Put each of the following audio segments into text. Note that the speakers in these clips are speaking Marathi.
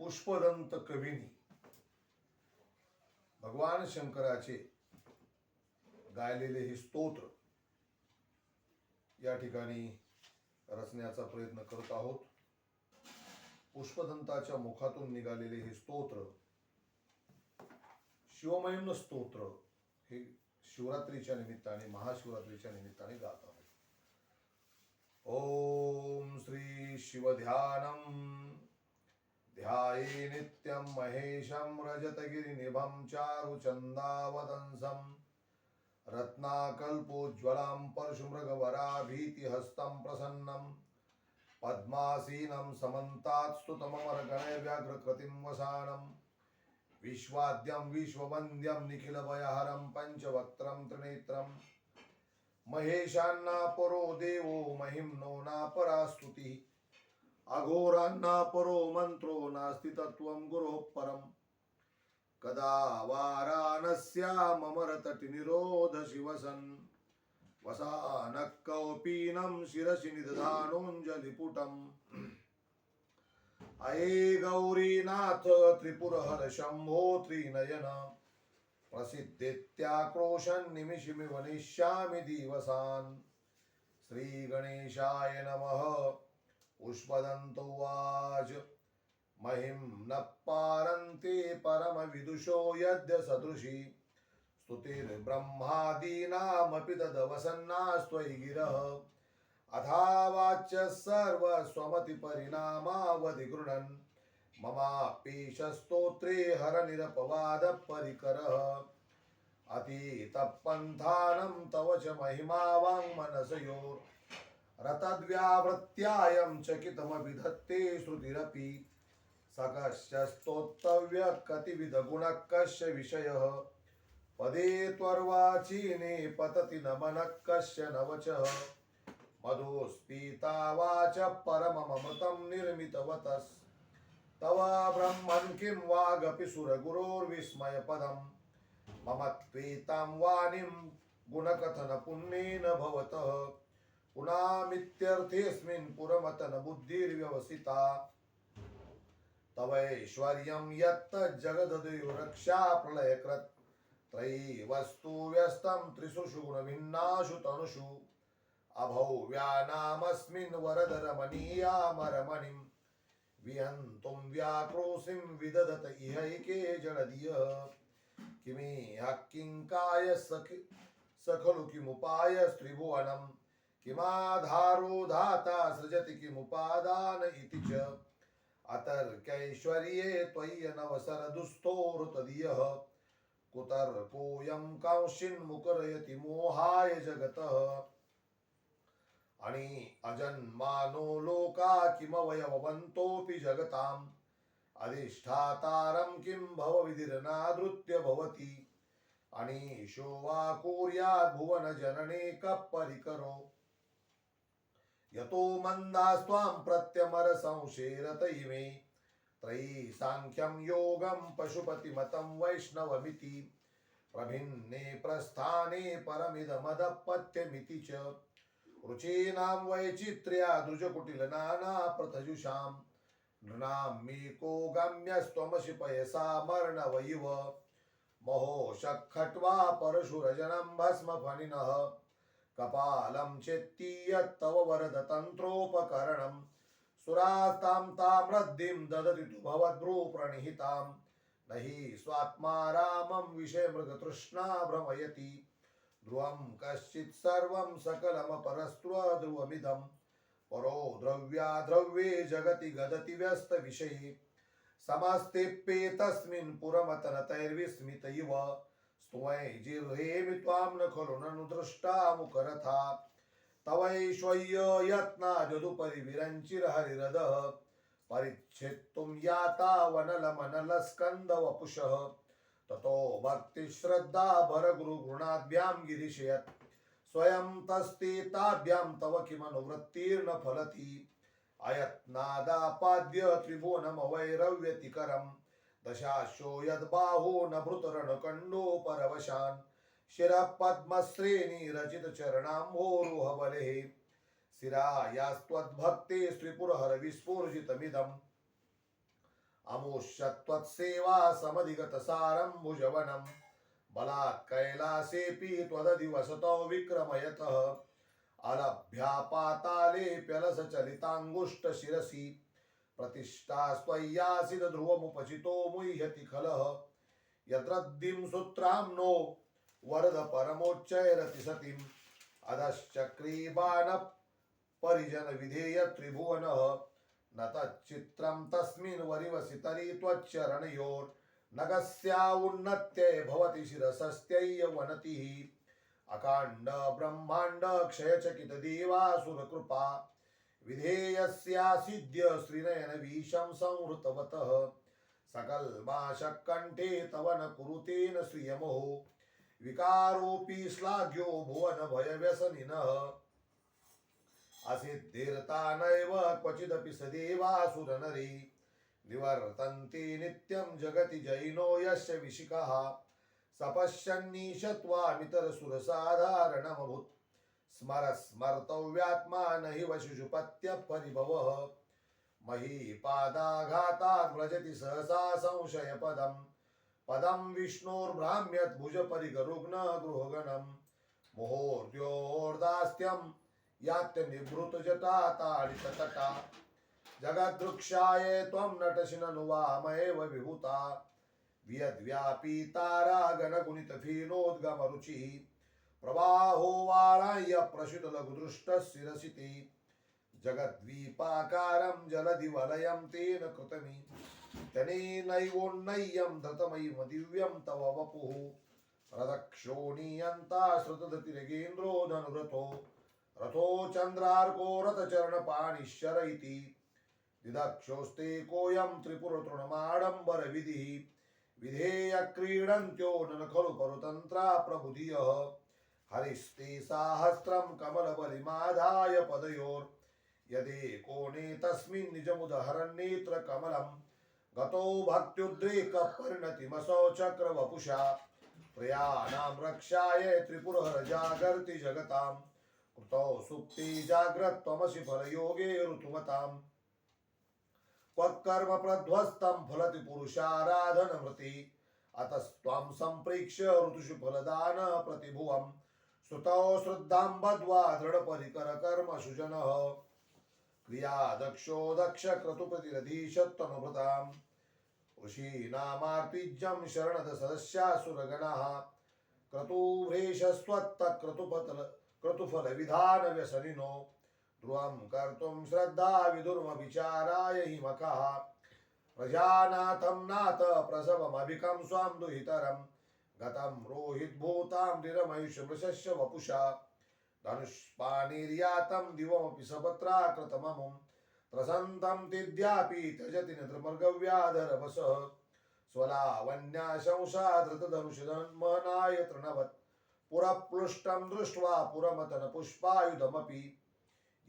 पुष्पदंत कवीनी भगवान शंकराचे गायलेले हे स्तोत्र या ठिकाणी रचण्याचा प्रयत्न करत आहोत. पुष्पदंताच्या मुखातून निघालेले हे स्तोत्र शिवमहिम्न स्तोत्र हे शिवरात्रीच्या निमित्ताने महाशिवरात्रीच्या निमित्ताने गात आहोत. ओम श्री शिवध्यानम ध्याये नित्यं महेशं रजतगिरिनिभं चारुचन्दावदंसं रत्नाकल्पोज्ज्वलां परशुमृगवराभीतिहस्तं प्रसन्नं। पद्मासीनं समन्तात् स्तुतममरगणव्याघ्रकृतिं वसानं विश्वाद्यं विश्ववन्द्यं निखिलभयहरं पञ्चवक्त्रं त्रिनेत्रं। महेशान्नापरो देवो महिम्नो नापरास्तुतिः। अघोरान्ना परो मंत्रो नास्ति तत्त्वं गुरोः परम्। कदा वाराणस्या मम रतटिनिरोध शिवसन् वसानः कौपीनं शिरसि निदधानोऽञ्जलिपुटम्। अये गौरीनाथ त्रिपुरहर शम्भो त्रिनयन। प्रसिद्धित्याक्रोशन्निमिषिमिव निश्यामि दिवसान्। श्रीगणेशाय नमः। पुष्पदन्तोवाच महिं न पारन्ति परमविदुषो यद्य सदृशी स्तुतिर्ब्रह्मादीनामपि तदवसन्नास्त्वयि गिरः। अथावाच्य सर्वस्वमतिपरिणामावधि गृह्णन् ममापीशस्तोत्रे हरनिरपवादपरिकरः। अतीतपन्थानं तव च महिमा वाङ्मनसयोर् रतद्व्यावृत्त्यायं चकितमभिधत्ते श्रुतिरपि सकश्च स्तोत्तव्य कतिविधगुणः कस्य विषयः। पदे त्वर्वाचीने पतति न मनः कस्य न वचः मधुस्पीता वाच निर्मितवतस्। तव ब्रह्मन् किं वागपि सुरगुरोर्विस्मयपदं मम त्वेतां वाणीं गुणकथनपुण्येन भवतः। पुनामित्यर्थेऽस्मिन् पुरमतन बुद्धिर्व्यवसिता तवैश्वर्यं यत्तज्जगददयो रक्षा प्रलयकृत् त्रयी वस्तु व्यस्तं त्रिषु गुणभिन्नाशु तनुषु। अभव्यानामस्मिन् वरदरमणीयामरमणिं विहन्तुं व्याक्रोशिं विदधत इहैके जडधियः। किमे किङ्काय सखि खलु किमुपाय स्त्रिभुवनं किमाधारो धाता सृजति किमुपादान इति च। अतर्कैश्वर्ये त्वय्यनवसरदुस्थोरुतधियः कुतर्कोऽयं कांशिन्मुकरयति मोहाय जगतः। आणि अजन्मानो लोका किमवयवन्तोऽपि जगताम्। अधिष्ठातारं किं भवविधिर्नादृत्य भवति। अनीशो वा कुर्यात् कप्परिकरो यतो मन्दास्त्वां प्रत्यमरसंशेरत इमे त्रयी साङ्ख्यं योगं पशुपतिमतं वैष्णवमिति। प्रभिन्ने प्रस्थाने परमिदमदपत्यमिति च। रुचीनां वैचित्र्या दृजकुटिलनानाप्रथजुषां नृणाम्येको गम्यस्त्वमसि पयसा महो महोषखट्वा परशुरजनं भस्मफणिनः। कपालं चेत्तीयत्तव वरदतन्त्रोपकरणं। सुरास्तां ताम्रद्दिं ददति तु भवद्भ्रूप्रणिहितां न हि स्वात्मा रामं विषयमृगतृष्णा भ्रमयति। ध्रुवं कश्चित् सर्वं सकलमपरस्त्वध्रुवमिदं परो द्रव्या द्रव्ये जगति गदति व्यस्तविषये। समस्तेप्येतस्मिन् पुरमतनतैर्विस्मित इव। स्तुवै जिह्वेमि त्वां न खलु ननु दृष्टा मुखरथा तवैश्वय्य यत्नाजदुपरि विरञ्चिरहरिरदः परिच्छेत्तुं याता वनलमनलस्कन्दवपुषः ततो भक्तिश्रद्धा भरगुरुगुणाभ्यां गिरिशयत्। स्वयं तस्ते ताभ्यां तव किमनुवृत्तिर्न फलति। अयत्नादापाद्य त्रिभुवनमवैरव्यतिकरम्। दशाशो यद्बाहो न भृतरणकण्डोपरवशान्। शिरः शिरा यास्त्वद्भक्ते स्त्रिपुरहर विस्फूर्जितमिदम्। अमुष्यत्वत्सेवा समधिगतसारं भुजवनं। बलात् कैलासेऽपि त्वदधिवसतौ विक्रमयतः। अलभ्यापातालेऽप्यलसचलिताङ्गुष्ठशिरसि प्रतिष्ठा स्वय्यासिद ध्रुवमुपचितो मुह्यति खलः। यद्रद्दिं सूत्रां नो वरद परमोच्चैरति सतीम्। अधश्चक्रीबाण परिजन विधेय त्रिभुवनः। न तच्चित्रं तस्मिन् वरिवसि तर्हि त्वच्चरणयोर्नगस्या उन्नत्यै भवति शिरसस्त्यय्य वनतिः। अकाण्ड ब्रह्माण्ड क्षयचकितदेवासुरकृपा। विधेयस्यासिद्य श्रीनयनवीशं संहृतवतः सकल्माशकण्ठे तव न कुरुतेन श्रियमोः। विकारोऽपि श्लाघ्यो भुवन भयव्यसनिनः असिद्धिर्ता नैव क्वचिदपि सदेवासुरनरी। निवर्तन्ते नित्यं जगति जैनो यस्य विशिकः सपश्यन्नीशत्वामितरसुरसाधारणमभूत्। स्मर स्मर्तव्यात्मान न हि परिभव परिभवः महीपादाघातात् व्रजति सहसा संशयपदम्। पदं मोहोर्योर्दास्त्यम यात्य गृहगणम् जटा ताडित तटा जगदृक्षाये त्वं नटशिननुवामैव विभूता। वियद्व्यापी तारा गणगुणितफीनोद्गमरुचिः। प्रवाहो वाराय प्रसुतलघुदृष्टशिरसिति जगद्वीपाकारं जलधिवलयं तेन कृतमि। तनेनैवोन्नय्यं धृतमयि दिव्यं तव वपुः। रथक्षोणीयन्ता श्रुतधतिरगेन्द्रो धनुरथो। रथो चन्द्रार्को रथचरणपाणिश्चर इति दिदक्षोस्ते कोऽयं त्रिपुरतृणमाडम्बरविधिः। विधेयक्रीडन्त्यो न नन खलु परुतन्त्रा प्रबुधियः। हरिस्ते साहस्रं कमलबलिमाधाय पदयोर्। यदेकोणे तस्मिन् निजमुदहरन्नेत्र कमलं गतो भक्त्युद्रेकपरिणतिमसौ चक्रवपुषा। प्रियाणां रक्षाय त्रिपुरहरजागर्ति जगतां कृतौ सुप्ति जाग्रत्वमसि फलयोगे ऋतुमताम् क्वकर्म प्रध्वस्तं फलति पुरुषाराधनमृति अतस्त्वां सम्प्रेक्ष्य ऋतुषु फलदान प्रतिभुवं श्रुतौ श्रद्धां बद्ध्वा दृढपरिकरकर्म सुजनः क्रिया दक्षो दक्ष क्रतुप्रतिरधीशत्वनुभृताम् ऋषीणामार्तिज्यं शरणद सदस्यासुरगणाः। क्रतुभ्रेशस्त्वत्त क्रतुपतल क्रतुफलविधानव्यसनिनो। ध्रुवं कर्तुं श्रद्धा विदुर्मविचाराय हि मखः प्रजानाथं नाथ प्रसवमभिकं स्वां दुहितरं गतं रोहिद्भूतां निरमयुषमृशस्य वपुषा। धनुष्पाणिर्यातं दिवमपि सपत्राकृतममुं। त्रसन्तं तिद्यापि त्यजति नृतमर्गव्याधरवसः त्रिमर्गव्याधरवसः शंसा धृतधनुषधन्मनाय तृणवत्। पुरप्लुष्टं दृष्ट्वा पुरमतनपुष्पायुधमपि।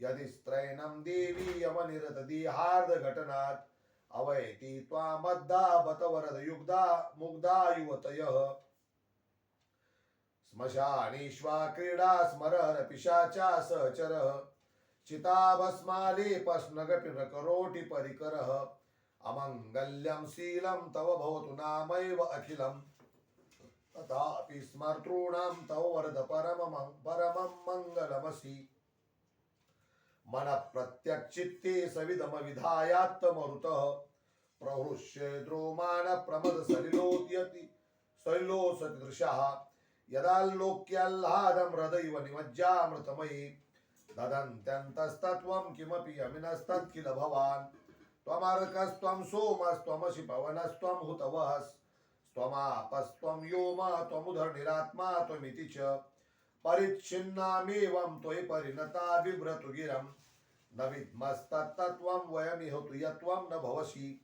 यदि स्त्रैणं देवी यमनिरतदिहार्धघटनात् अवैति त्वामद्दा बत वरदयुग्धा मुग्धा युवतयः। श्मशानीश्वा क्रीडा स्मरन पिशाचा सहचरः। चिताभस्मालेपस्नगपिनकरोटि परिकरः। अमङ्गल्यं शीलं तव भवतु नामैव अखिलम् तथापि स्मर्तॄणां तव वरद परमं परमं मङ्गलमसि। मन प्रत्यक्षित्ते सविधमविधायात्तमरुतः। प्रहृष्ये द्रोमान सलिलोद्यति सलिलोसदृशः। यदाल्लोक्याह्लादं हृदयव निमज्जामृतमयी। ददन्त्यन्तस्तत्त्वं किमपि अमिनस्तत्किल भवान्? त्वमर्कस्त्वं सोमस्त्वमसि पवनस्त्वं हुतवहस्त्वमापस्त्वं योम त्वमुधर्निरात्मा त्वमिति च। परिच्छिन्नामेवं त्वयि परिणता बिभ्रतु गिरं न विद्मस्तत्तत्त्वं वयमिहतु यत्त्वं न भवसि।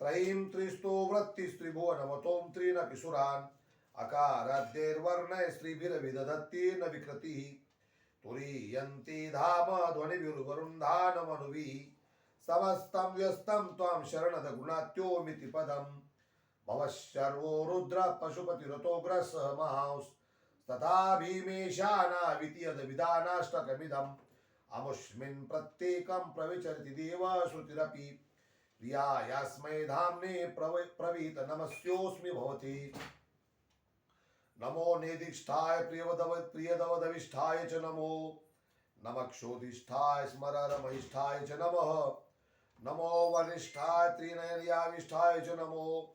त्रयीं त्रिस्तो वृत्तिस्त्रिभुवनमतों त्रीनपि सुरान् अकाराद्यैर्वर्णय स्त्रीभिरभिदधत्ति न विकृतिः तुरीयन्ति धाम ध्वनिभिर्वरुन्धानमनुभिः समस्तं व्यस्तं त्वां शरणद गुणात्योमिति पदम् भवशर्वो रुद्र पशुपतिरतोग्रसः महांस् तथा भीमेशानावितीयदविधानाष्टकमिदम् अमुष्मिन् प्रत्येकं प्रविचरति देवश्रुतिरपि। प्रिया यास्मै धाम्ने प्रव प्रवीत नमस्योऽस्मि भवति। नमो नेदिष्ठाय प्रियवदव प्रियदवदविष्ठाय च नमो। नमक्षोधिष्ठाय स्मररमहिष्ठाय च नमः। नमो वरिष्ठाय त्रिनयनयाविष्ठाय च नमो।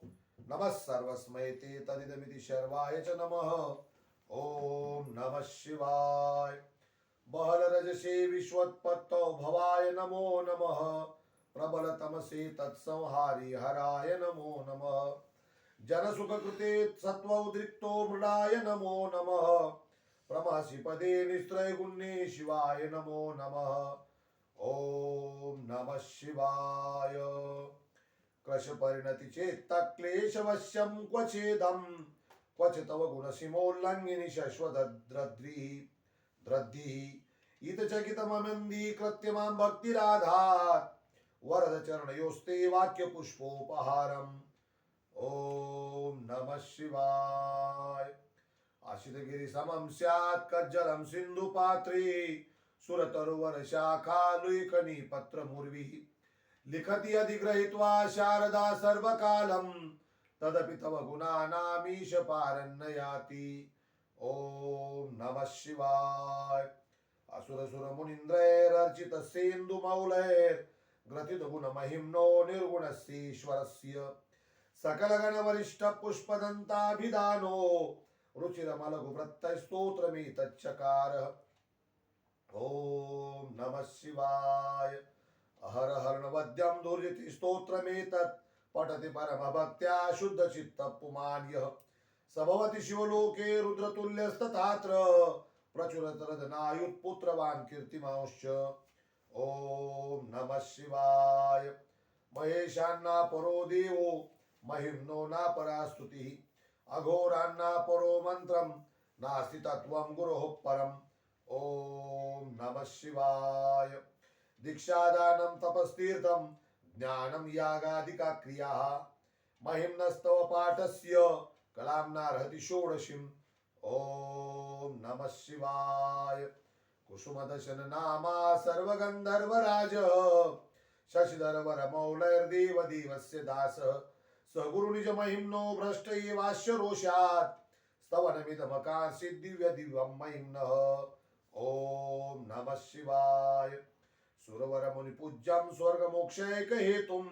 नमः सर्वस्मै ते तदिदमिति शर्वाय च नमः। ॐ नमः शिवाय। बहलरजसे विश्वोत्पत्तौ भवाय नमो नमः। प्रबलतमसे तत्संहारि हराय नमो नमः। जनसुखकृते सत्त्वोद्रिक्तो मृडाय नमो नमः। प्रमासि पदे निस्त्रयगुण्ये शिवाय नमो नमः। ॐ नमः शिवाय। कृशपरिणति चेत्तक्लेशवश्यं क्वचेदं। क्वच तव गुणसीमोल्लङ्घिनि शश्वतद्रद्रिः द्रद्धिः इतचकितमनन्दीकृत्य मां भक्तिराधात् वरदचरणयोस्ते वाक्यपुष्पोपहारम्। ओ नमः शिवाय। आशितगिरिसमं स्यात् कज्जलं सिन्धुपात्रे सुरतरुवर शाखा लुयकनी पत्रमुर्विः। लिखति अधिग्रहित्वा शारदा सर्वकालं तदपि तव गुणानामीश पारन्नयाति। ॐ नमः शिवाय। असुरसुरमुनीन्द्रैरर्चितसेन्दुमौलैर्ग्रथितगुणमहिम्नो निर्गुणस्यीश्वरस्य। सकलगणवरिष्ठपुष्पदन्ताभिधानो रुचिरमलघुवृत्तस्तोत्रमेतच्चकार ॐ नमः शिवाय। हर हर्णवद्यं दुर्जति स्तोत्रमेतत्। पठति परमभक्त्या शुद्धचित्तपुमान्यः। स भवति शिवलोके रुद्रतुल्यस्तथात्र। प्रचुरतरदनायुत्पुत्रवान् कीर्तिमांश्च। ॐ नमः शिवाय। महेशान्ना परो देवो। महिम्नो नापरा स्तुतिः अघोरान्ना परो मन्त्रं नास्ति तत्त्वं गुरोः परम्। ॐ नमः शिवाय। दीक्षादानं तपस्तीर्थं ज्ञानं यागादिका क्रियाः महिम्नस्तव पाठस्य कलाम्नार्हति षोडशीम्। ॐ नमः शिवाय। कुसुमदशन नामा सर्वगन्धर्वराज शशिधरवरमौलैर्देवदेवस्य दासः। सगुरुनिजमहिम्नो गुरुनिजमहिम्नो भ्रष्ट एवास्य रोषात् स्तवनमिदमकार्षित् दिव्यदिव्यं महिम्नः। ॐ नमः शिवाय। सुरवरमुनिपूज्यं स्वर्गमोक्षैकहेतुं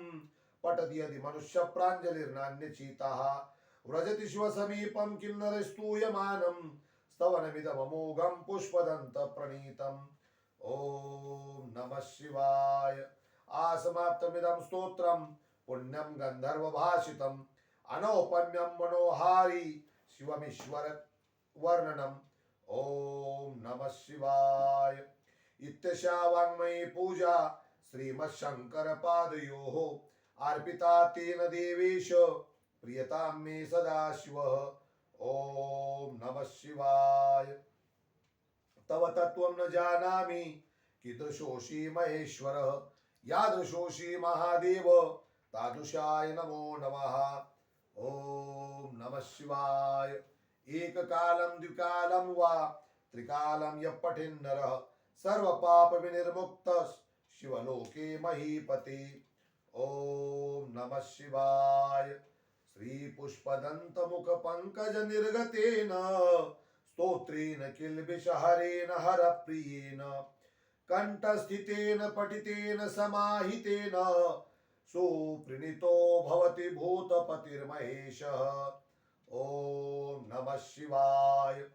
पठति यदि मनुष्यप्राञ्जलिर्नान्यचीताः। व्रजति शिवसमीपं किन्नरस्तूयमानं स्तवनमिदममोघं पुष्पदन्तप्रणीतम्। ॐ नमः शिवाय। आसमाप्तमिदं पुण्यम पुण्यं गन्धर्वभाषितम् अनौपम्यं मनोहारी शिवमीश्वर वर्णनम ओम नमः शिवाय। इत्यशा वाङ्मयी पूजा श्रीमच्छङ्करपादयोः अर्पिता तेन देवेश प्रियतां मे सदा शिवः ॐ नमः शिवाय। तव तत्त्वं न जानामि कीदृशोऽसि महेश्वरः यादृशोऽसि महादेव तादृशाय नमो नमः। ॐ नमः शिवाय। एककालं द्विकालं वा त्रिकालं यः पठेन्नरः सर्वपापविनिर्मुक्तः शिवलोके महीपते। ॐ नमः शिवाय। श्रीपुष्पदन्तमुखपङ्कजनिर्गतेन स्तोत्रेण किल्बिषहरेण हरप्रियेण कण्ठस्थितेन पठितेन समाहितेन सुप्रणीतो भवति भूतपतिर्महेशः। ॐ नमः शिवाय।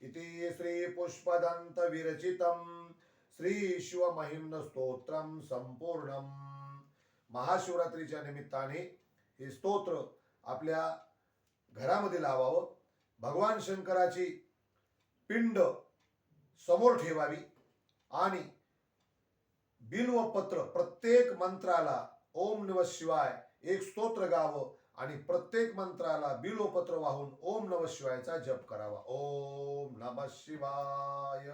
इति श्रीपुष्पदन्तविरचितं श्रीशिवमहिम्नस्तोत्रं संपूर्णं। महाशिवरात्रीच्या निमित्ताने हे स्तोत्र आपल्या घरामध्ये लावावं. भगवान शंकराची पिंड समोर ठेवावी आणि बिल्वपत्र प्रत्येक मंत्राला ओम नव शिवाय. एक स्तोत्र गावं आणि प्रत्येक मंत्राला बिलोपत्र वाहून ओम नम शिवायचा जप करावा. ओम नम शिवाय.